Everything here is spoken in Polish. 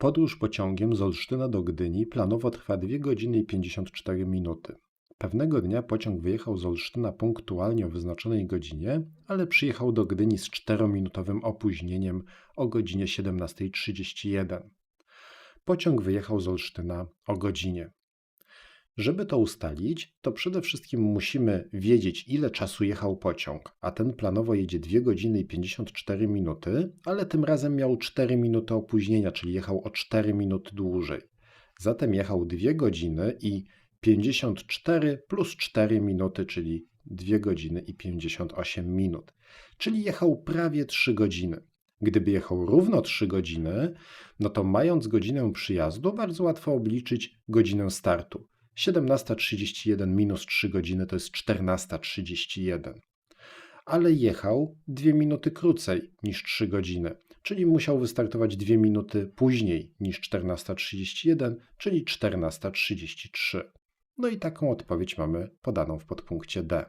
Podróż pociągiem z Olsztyna do Gdyni planowo trwa 2 godziny i 54 minuty. Pewnego dnia pociąg wyjechał z Olsztyna punktualnie o wyznaczonej godzinie, ale przyjechał do Gdyni z 4-minutowym opóźnieniem o godzinie 17.31. Pociąg wyjechał z Olsztyna o godzinie. Żeby to ustalić, to przede wszystkim musimy wiedzieć, ile czasu jechał pociąg, a ten planowo jedzie 2 godziny i 54 minuty, ale tym razem miał 4 minuty opóźnienia, czyli jechał o 4 minuty dłużej. Zatem jechał 2 godziny i 54 plus 4 minuty, czyli 2 godziny i 58 minut. Czyli jechał prawie 3 godziny. Gdyby jechał równo 3 godziny, no to mając godzinę przyjazdu, bardzo łatwo obliczyć godzinę startu. 17.31 minus 3 godziny to jest 14.31. Ale jechał 2 minuty krócej niż 3 godziny, czyli musiał wystartować 2 minuty później niż 14.31, czyli 14.33. No i taką odpowiedź mamy podaną w podpunkcie D.